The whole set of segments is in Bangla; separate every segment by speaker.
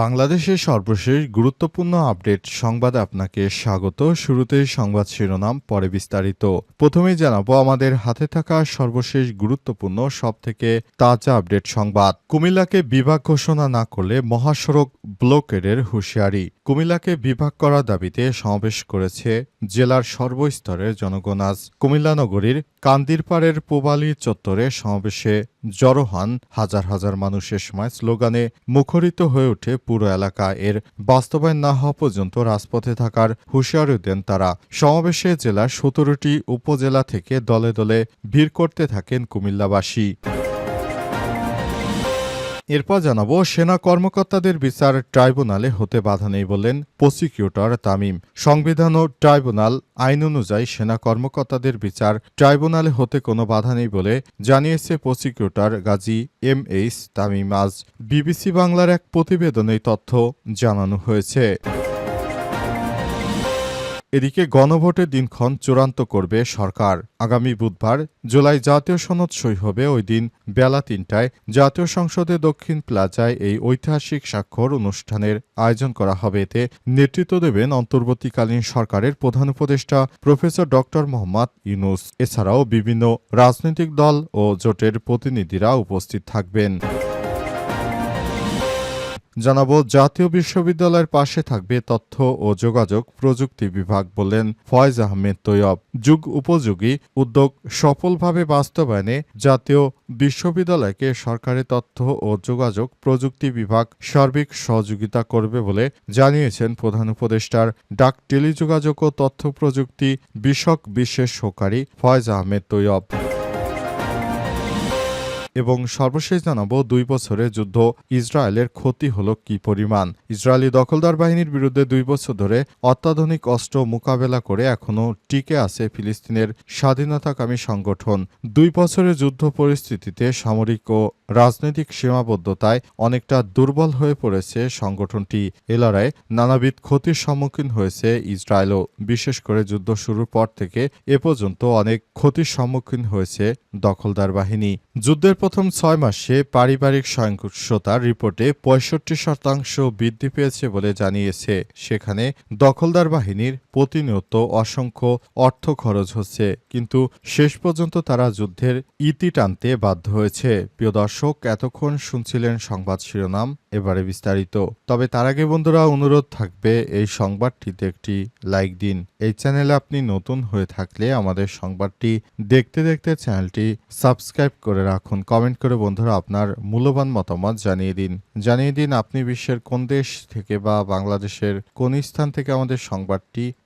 Speaker 1: বাংলাদেশের সর্বশেষ গুরুত্বপূর্ণ আপডেট সংবাদ আপনাকে স্বাগত শুরুতে সংবাদ শিরোনাম পরে বিস্তারিত প্রথমে জানাবো আমাদের হাতে থাকা সর্বশেষ গুরুত্বপূর্ণ সবথেকে তাজা আপডেট সংবাদ কুমিল্লাকে বিভাগ ঘোষণা না করলে মহাসড়ক ব্লকেডের হুঁশিয়ারি কুমিল্লাকে বিভাগ করার দাবিতে সমাবেশ করেছে জেলার সর্বস্তরের জনগণ আজ কুমিল্লা নগরীর কান্দিরপাড়ের পোবালি চত্বরে সমাবেশে জড়ো হন হাজার হাজার মানুষের সময় স্লোগানে মুখরিত হয়ে ওঠে পুরো এলাকা এর বাস্তবায়ন না হওয়া পর্যন্ত রাজপথে থাকার হুঁশিয়ারি দেন তারা সমাবেশে জেলার সতেরোটি উপজেলা থেকে দলে দলে ভিড় করতে থাকেন কুমিল্লাবাসী এরপর জানাবো সেনা কর্মকর্তাদের বিচার ট্রাইব্যুনালে হতে বাধা নেই বললেন প্রসিকিউটর তামিম সংবিধান ও ট্রাইব্যুনাল আইন অনুযায়ী সেনা কর্মকর্তাদের বিচার ট্রাইব্যুনালে হতে কোনো বাধা নেই বলে জানিয়েছে prosecutor Gazi M H Tamim আজ বিবিসি বাংলার এক প্রতিবেদনে তথ্য জানানো হয়েছে এদিকে গণভোটের দিনক্ষণ চূড়ান্ত করবে সরকার আগামী বুধবার জুলাই জাতীয় সনদ সই হবে ওই দিন বেলা তিনটায় জাতীয় সংসদে দক্ষিণ প্লাজায় এই ঐতিহাসিক স্বাক্ষর অনুষ্ঠানের আয়োজন করা হবে এতে নেতৃত্ব দেবেন অন্তর্বর্তীকালীন সরকারের প্রধান উপদেষ্টা প্রফেসর ডক্টর মোহাম্মদ ইউনুস এছাড়াও বিভিন্ন রাজনৈতিক দল ও জোটের প্রতিনিধিরা উপস্থিত থাকবেন জানাবো জাতীয় বিশ্ববিদ্যালয়ের পাশে থাকবে তথ্য ও যোগাযোগ প্রযুক্তি বিভাগ বললেন ফয়েজ আহমেদ তৈয়ব যুগ উপযোগী উদ্যোগ সফলভাবে বাস্তবায়নে জাতীয় বিশ্ববিদ্যালয়কে সরকারি তথ্য ও যোগাযোগ প্রযুক্তি বিভাগ সার্বিক সহযোগিতা করবে বলে জানিয়েছেন প্রধান উপদেষ্টার ডাক টেলিযোগাযোগ ও তথ্য প্রযুক্তি বিষয়ক বিশেষ সহকারী ফয়েজ আহমেদ তৈয়ব এবং সর্বশেষ জানাবো দুই বছরে যুদ্ধ ইসরায়েলের ক্ষতি হলো কি পরিমাণ ইসরায়েলি দখলদার বাহিনীর বিরুদ্ধে দুই বছর ধরে অত্যাধুনিক অস্ত্র মোকাবেলা করে এখনও টিকে আছে ফিলিস্তিনের স্বাধীনতাকামী সংগঠন দুই বছরের যুদ্ধ পরিস্থিতিতে সামরিক ও রাজনৈতিক সীমাবদ্ধতায় অনেকটা দুর্বল হয়ে পড়েছে সংগঠনটি এলারায় নানাবিধ ক্ষতির সম্মুখীন হয়েছে ইসরায়েলও বিশেষ করে যুদ্ধ শুরুর পর থেকে এ পর্যন্ত অনেক ক্ষতির সম্মুখীন হয়েছে দখলদার বাহিনী যুদ্ধের প্রথম ছয় মাসে পারিবারিক সহিংসতার রিপোর্টে পঁয়ষট্টি শতাংশ বৃদ্ধি পেয়েছে বলে জানিয়েছে সেখানে দখলদার বাহিনীর প্রতিনিয়ত অসংখ্য অর্থ খরচ হচ্ছে কিন্তু শেষ পর্যন্ত তারা যুদ্ধের ইতি টানতে বাধ্য হয়েছে প্রিয় দর্শক এতক্ষণ শুনছিলেন সংবাদ শিরোনাম এবারে বিস্তারিত তবে তার আগে বন্ধুরা অনুরোধ থাকবে এই সংবাদটিতে একটি লাইক দিন এই চ্যানেলে আপনি নতুন হয়ে থাকলে আমাদের সংবাদটি দেখতে দেখতে চ্যানেলটি সাবস্ক্রাইব করে রাখুন কমেন্ট করে বন্ধুরা আপনার মূল্যবান মতামত জানিয়ে দিন জানিয়ে দিন আপনি বিশ্বের কোন দেশ থেকে বা বাংলাদেশের কোন স্থান থেকে আমাদের সংবাদটি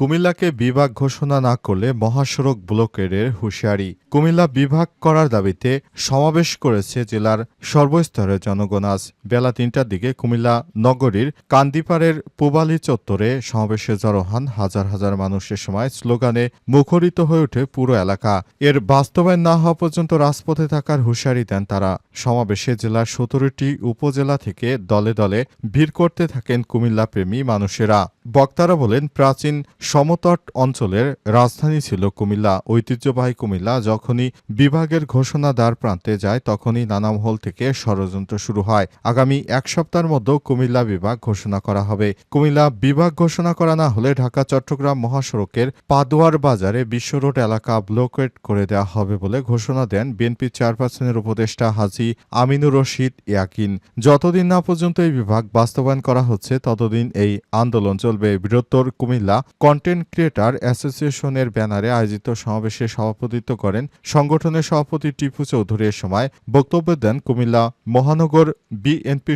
Speaker 1: কুমিল্লাকে বিভাগ ঘোষণা না করলে মহাসড়ক ব্লকের হুঁশিয়ারি কুমিল্লা বিভাগ করার দাবিতে সমাবেশ করেছে জেলার সর্বস্তরের জনগণ আজ বেলা তিনটার দিকে কুমিল্লা নগরীর কান্দিপাড়ের পুবালি চত্বরে সমাবেশে জড়ো হন হাজার হাজার মানুষের সময় স্লোগানে মুখরিত হয়ে ওঠে পুরো এলাকা এর বাস্তবায়ন না হওয়া পর্যন্ত রাজপথে থাকার হুঁশিয়ারি দেন তারা সমাবেশে জেলার সতেরোটি উপজেলা থেকে দলে দলে ভিড় করতে থাকেন কুমিল্লা প্রেমী মানুষেরা বক্তারা বলেন প্রাচীন সমতট অঞ্চলের রাজধানী ছিল কুমিল্লা ঐতিহ্যবাহী কুমিল্লা যখনই বিভাগের ঘোষণা দ্বার প্রান্তে যায় তখনই নানামহল থেকে ষড়যন্ত্র শুরু হয় আগামী এক সপ্তাহের মধ্যে কুমিল্লা বিভাগ ঘোষণা করা হবে কুমিল্লা বিভাগ ঘোষণা করা না হলে ঢাকা চট্টগ্রাম মহাসড়কের পাদুয়ার বাজারে বিশ্বরোড এলাকা ব্লকেট করে দেওয়া হবে বলে ঘোষণা দেন বিএনপি চেয়ারপারসনের উপদেষ্টা হাজি আমিনুর রশিদ ইয়াকিন যতদিন না পর্যন্ত এই বিভাগ বাস্তবায়ন করা হচ্ছে ততদিন এই আন্দোলন চলবে বৃহত্তর কুমিল্লা কন্টেন্ট ক্রিয়েটার অ্যাসোসিয়েশনের ব্যানারে আয়োজিত সমাবেশে সভাপতিত্ব করেন সংগঠনের সভাপতি টিপু চৌধুরী এর সময় বক্তব্য দেন কুমিল্লা মহানগর বিএনপি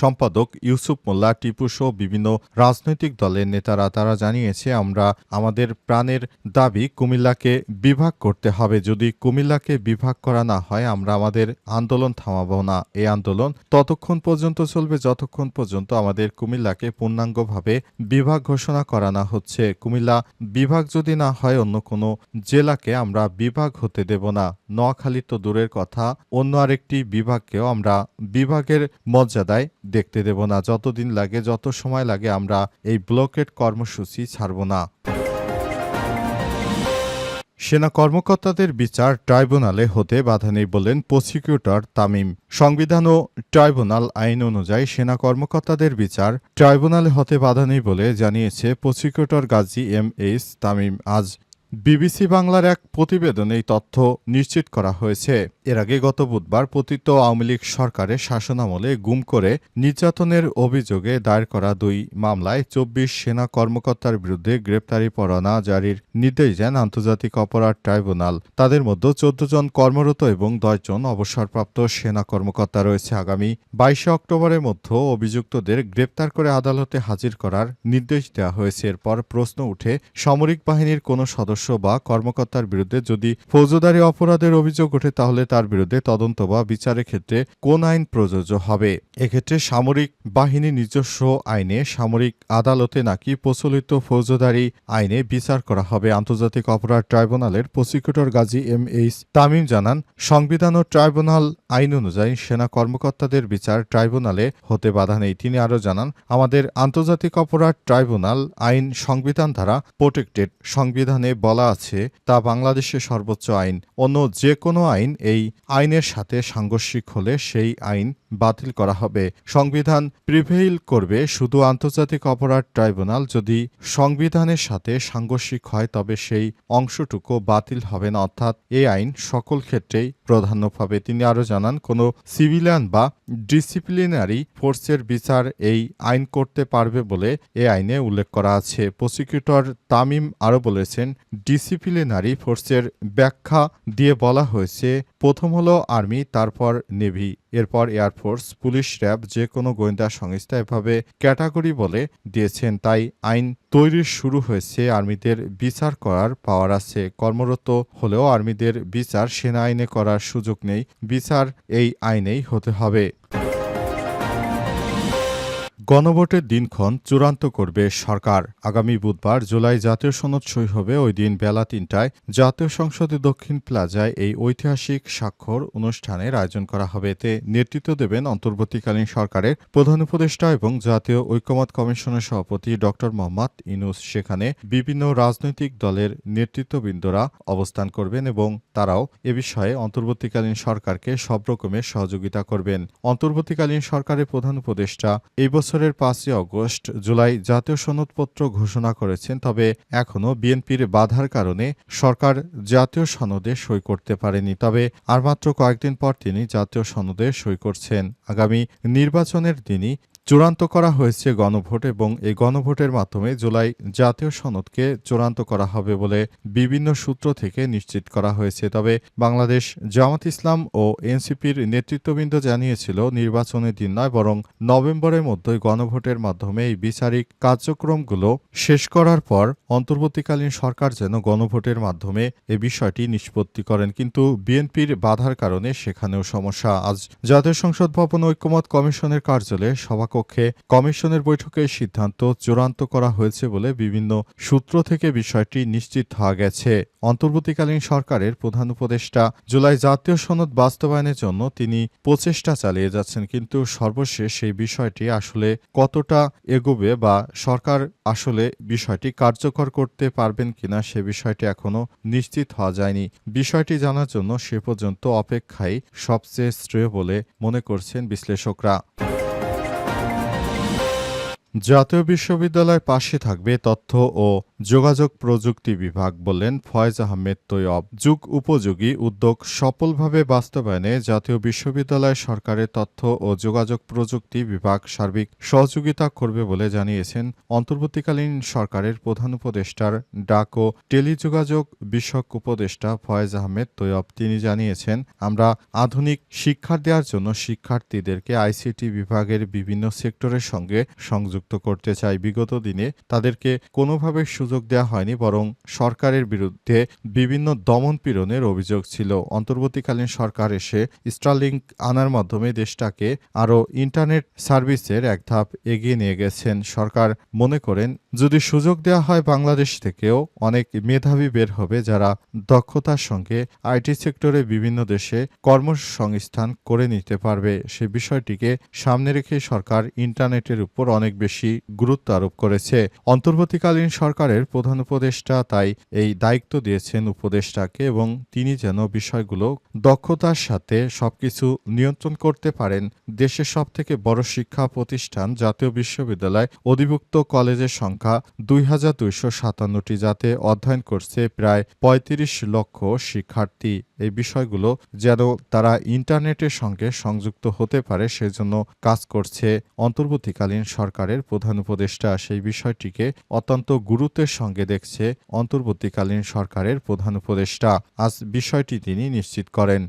Speaker 1: সম্পাদক ইউসুফ মোল্লা টিপু সহ বিভিন্ন রাজনৈতিক দলের নেতারা তারা জানিয়েছে আমরা আমাদের প্রাণের দাবি কুমিল্লাকে বিভাগ করতে হবে যদি কুমিল্লাকে বিভাগ করা না হয় আমরা আমাদের আন্দোলন থামাবো না এই আন্দোলন ততক্ষণ পর্যন্ত চলবে যতক্ষণ পর্যন্ত আমাদের কুমিল্লাকে পূর্ণাঙ্গভাবে বিভাগ ঘোষণা করা না হচ্ছে কুমিল্লা বিভাগ যদি না হয় অন্য কোনো জেলাকে আমরা বিভাগ হতে দেব না নোয়াখালী তো দূরের কথা অন্য আরেকটি বিভাগকেও আমরা বিভাগের মর্যাদায় দেখতে দেব না যতদিন লাগে যত সময় লাগে আমরা এই ব্লকেট কর্মসূচি ছাড়ব না সেনা কর্মকর্তাদের বিচার ট্রাইব্যুনালে হতে বাধা নেই বললেন প্রসিকিউটর তামিম সংবিধান ও ট্রাইব্যুনাল আইন অনুযায়ী সেনা কর্মকর্তাদের বিচার ট্রাইব্যুনালে হতে বাধা নেই বলে জানিয়েছে prosecutor Gazi M H Tamim আজ বিবিসি বাংলার এক প্রতিবেদনে এই তথ্য নিশ্চিত করা হয়েছে এর আগে গত বুধবার পতিত আওয়ামী লীগ সরকারের শাসনামলে গুম করে নির্যাতনের অভিযোগে দায়ের করা দুই মামলায় চব্বিশ সেনা কর্মকর্তার বিরুদ্ধে গ্রেপ্তারি পরোয়ানা জারির নির্দেশ দেন আন্তর্জাতিক অপরাধ ট্রাইব্যুনাল তাদের মধ্যে চোদ্দ জন কর্মরত এবং দশজন অবসরপ্রাপ্ত সেনা কর্মকর্তা রয়েছে আগামী বাইশে অক্টোবরের মধ্যে অভিযুক্তদের গ্রেপ্তার করে আদালতে হাজির করার নির্দেশ দেওয়া হয়েছে এরপর প্রশ্ন উঠে সামরিক বাহিনীর কোনো সদস্য সদস্য বা কর্মকর্তার বিরুদ্ধে যদি ফৌজদারি অপরাধের অভিযোগ ওঠে তাহলে তার বিরুদ্ধে তদন্ত বা বিচারের ক্ষেত্রে কোন আইন প্রযোজ্য হবে এক্ষেত্রে সামরিক বাহিনী নিজস্ব আইনে সামরিক আদালতে নাকি প্রচলিত ফৌজদারি আইনে বিচার করা হবে আন্তর্জাতিক অপরাধ ট্রাইব্যুনালের prosecutor Gazi M H Tamim জানান সংবিধান ও ট্রাইব্যুনাল আইন অনুযায়ী সেনা কর্মকর্তাদের বিচার ট্রাইব্যুনালে হতে বাধা নেই তিনি আরও জানান আমাদের আন্তর্জাতিক অপরাধ ট্রাইব্যুনাল আইন সংবিধান দ্বারা প্রোটেক্টেড সংবিধানে বলা আছে তা বাংলাদেশের সর্বোচ্চ আইন অন্য যে কোনো আইন এই আইনের সাথে সাংঘর্ষিক হলে সেই আইন বাতিল করা হবে সংবিধান প্রিভেইল করবে শুধু আন্তর্জাতিক অপরাধ ট্রাইব্যুনাল যদি সংবিধানের সাথে সাংঘর্ষিক হয় তবে সেই অংশটুকু বাতিল হবে না অর্থাৎ এই আইন সকল ক্ষেত্রেই প্রধান্য পাবে তিনি আরও জানান কোনো সিভিলিয়ান বা ডিসিপ্লিনারি ফোর্সের বিচার এই আইন করতে পারবে বলে এ আইনে উল্লেখ করা আছে প্রসিকিউটর তামিম আরও বলেছেন ডিসিপ্লিনারি ফোর্সের ব্যাখ্যা দিয়ে বলা হয়েছে প্রথম হলো আর্মি তারপর নেভি এরপর এয়ারফোর্স পুলিশ র্যাব যে কোনো গোয়েন্দা সংস্থা এভাবে ক্যাটাগরি বলে দিয়েছেন তাই আইন তৈরির শুরু হয়েছে আর্মিদের বিচার করার পাওয়ার আছে কর্মরত হলেও আর্মিদের বিচার সেনা আইনে করার সুযোগ নেই বিচার এই আইনেই হতে হবে গণভোটের দিনক্ষণ চূড়ান্ত করবে সরকার আগামী বুধবার জুলাই জাতীয় সনদ সই হবে ওই দিন বেলা তিনটায় জাতীয় সংসদে দক্ষিণ প্লাজায় এই ঐতিহাসিক স্বাক্ষর অনুষ্ঠানের আয়োজন করা হবে এতে নেতৃত্ব দেবেন অন্তর্বর্তীকালীন সরকারের প্রধান উপদেষ্টা এবং জাতীয় ঐক্যমত কমিশনের সভাপতি ড মোহাম্মদ ইনুস সেখানে বিভিন্ন রাজনৈতিক দলের নেতৃত্ববৃন্দরা অবস্থান করবেন এবং তারাও এ বিষয়ে অন্তর্বর্তীকালীন সরকারকে সব রকমের সহযোগিতা করবেন অন্তর্বর্তীকালীন সরকারের প্রধান উপদেষ্টা এই বছর বছরের পাঁচই অগস্ট জুলাই জাতীয় সনদপত্র ঘোষণা করেছেন তবে এখনও বিএনপির বাধার কারণে সরকার জাতীয় সনদে সই করতে পারেনি তবে আর মাত্র কয়েকদিন পর তিনি জাতীয় সনদে সই করছেন আগামী নির্বাচনের দিনই চূড়ান্ত করা হয়েছে গণভোট এবং এই গণভোটের মাধ্যমে জুলাই জাতীয় সনদকে চূড়ান্ত করা হবে বলে বিভিন্ন সূত্র থেকে নিশ্চিত করা হয়েছে তবে বাংলাদেশ জামাত ইসলাম ও এনসিপির নেতৃত্ববৃন্দ জানিয়েছিল নির্বাচনের দিন নয় বরং নভেম্বরের মধ্যে গণভোটের মাধ্যমে এই বিচারিক কার্যক্রমগুলো শেষ করার পর অন্তর্বর্তীকালীন সরকার যেন গণভোটের মাধ্যমে এ বিষয়টি নিষ্পত্তি করেন কিন্তু বিএনপির বাধার কারণে সেখানেও সমস্যা আজ জাতীয় সংসদ ভবন ঐক্যমত কমিশনের কার্যালয়ে সভা পক্ষে কমিশনের বৈঠকে সিদ্ধান্ত চূড়ান্ত করা হয়েছে বলে বিভিন্ন সূত্র থেকে বিষয়টি নিশ্চিত হওয়া গেছে অন্তর্বর্তীকালীন সরকারের প্রধান উপদেষ্টা জুলাই জাতীয় সনদ বাস্তবায়নের জন্য তিনি প্রচেষ্টা চালিয়ে যাচ্ছেন কিন্তু সর্বশেষ সেই বিষয়টি আসলে কতটা এগোবে বা সরকার আসলে বিষয়টি কার্যকর করতে পারবেন কিনা সে বিষয়টি এখনও নিশ্চিত হওয়া যায়নি বিষয়টি জানার জন্য সে পর্যন্ত অপেক্ষাই সবচেয়ে শ্রেয় বলে মনে করছেন বিশ্লেষকরা জাতীয় বিশ্ববিদ্যালয়ের পাশে থাকবে তথ্য ও যোগাযোগ প্রযুক্তি বিভাগ বললেন ফয়েজ আহমেদ তৈয়ব যুগ উপযোগী উদ্যোগ সফলভাবে বাস্তবায়নে জাতীয় বিশ্ববিদ্যালয় সরকারের তথ্য ও যোগাযোগ প্রযুক্তি বিভাগ সার্বিক সহযোগিতা করবে বলে জানিয়েছেন অন্তর্বর্তীকালীন সরকারের প্রধান উপদেষ্টার ডাক ও টেলিযোগাযোগ বিষয়ক উপদেষ্টা ফয়েজ আহমেদ তৈয়ব তিনি জানিয়েছেন আমরা আধুনিক শিক্ষার দেওয়ার জন্য শিক্ষার্থীদেরকে আইসিটি বিভাগের বিভিন্ন সেক্টরের সঙ্গে সংযুক্ত করতে চাই বিগত দিনে তাদেরকে কোনোভাবে সুযোগ সুযোগ দেওয়া হয়নি বরং সরকারের বিরুদ্ধে বিভিন্ন দমন পীড়নের অভিযোগ ছিল অন্তর্বর্তীকালীন সরকার এসে স্টারলিংক আনার মাধ্যমে দেশটাকে আরও ইন্টারনেট সার্ভিসের এক ধাপ এগিয়ে নিয়ে গেছেন সরকার মনে করেন যদি সুযোগ দেওয়া হয় বাংলাদেশ থেকেও অনেক মেধাবী বের হবে যারা দক্ষতার সঙ্গে আইটি সেক্টরে বিভিন্ন দেশে কর্মসংস্থান করে নিতে পারবে সে বিষয়টিকে সামনে রেখে সরকার ইন্টারনেটের উপর অনেক বেশি গুরুত্ব আরোপ করেছে অন্তর্বর্তীকালীন সরকারের সরকারের প্রধান উপদেষ্টা তাই এই দায়িত্ব দিয়েছেন উপদেষ্টাকে এবং তিনি যেন বিষয়গুলো দক্ষতার সাথে সবকিছু নিয়ন্ত্রণ করতে পারেন দেশের থেকে বড় শিক্ষা প্রতিষ্ঠান জাতীয় বিশ্ববিদ্যালয় অধিভুক্ত কলেজের সংখ্যা দুই হাজার দুইশো সাতান্নটি যাতে অধ্যয়ন করছে প্রায় পঁয়ত্রিশ লক্ষ শিক্ষার্থী এই বিষয়গুলো যেন তারা ইন্টারনেটের সঙ্গে সংযুক্ত হতে পারে সেজন্য কাজ করছে অন্তর্বর্তীকালীন সরকারের প্রধান উপদেষ্টা সেই বিষয়টিকে অত্যন্ত গুরুত্বের সঙ্গে দেখছে অন্তর্বর্তীকালীন সরকারের প্রধান উপদেষ্টা আজ বিষয়টি তিনি নিশ্চিত করেন